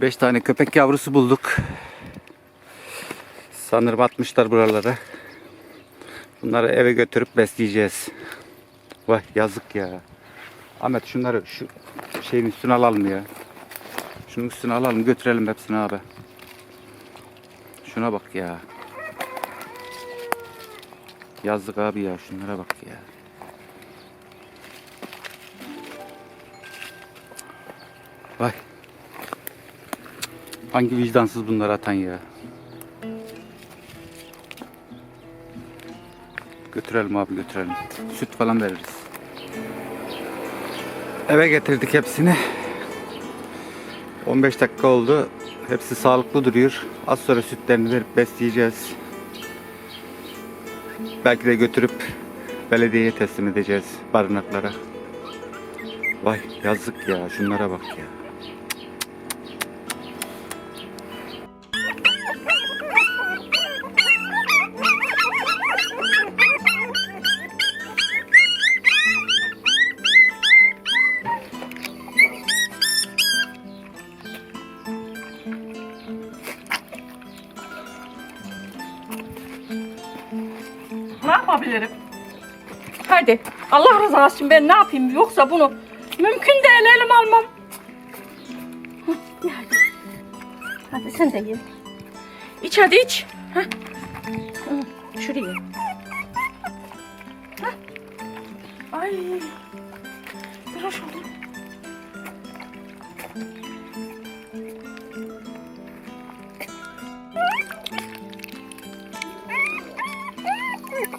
Beş tane köpek yavrusu bulduk. Sanırım atmışlar buralara. Bunları eve götürüp besleyeceğiz. Vay yazık ya. Ahmet şunları şu şeyin üstüne alalım ya. Şunun üstüne alalım götürelim hepsini abi. Şuna bak ya. Yazık abi ya şunlara bak ya. Vay. Hangi vicdansız bunları atan ya. Götürelim abi götürelim. Süt falan veririz. Eve getirdik hepsini. 15 dakika oldu. Hepsi sağlıklı duruyor. Az sonra sütlerini verip besleyeceğiz. Belki de götürüp belediyeye teslim edeceğiz barınaklara. Vay yazık ya şunlara bak ya. Yapabilirim? Hadi. Allah rızası için ben ne yapayım? Yoksa bunu mümkün değil elim almam. Hadi. Hadi sen de ye. İç hadi iç. Hı, Şuraya. Hah. Ay. Biraz şurada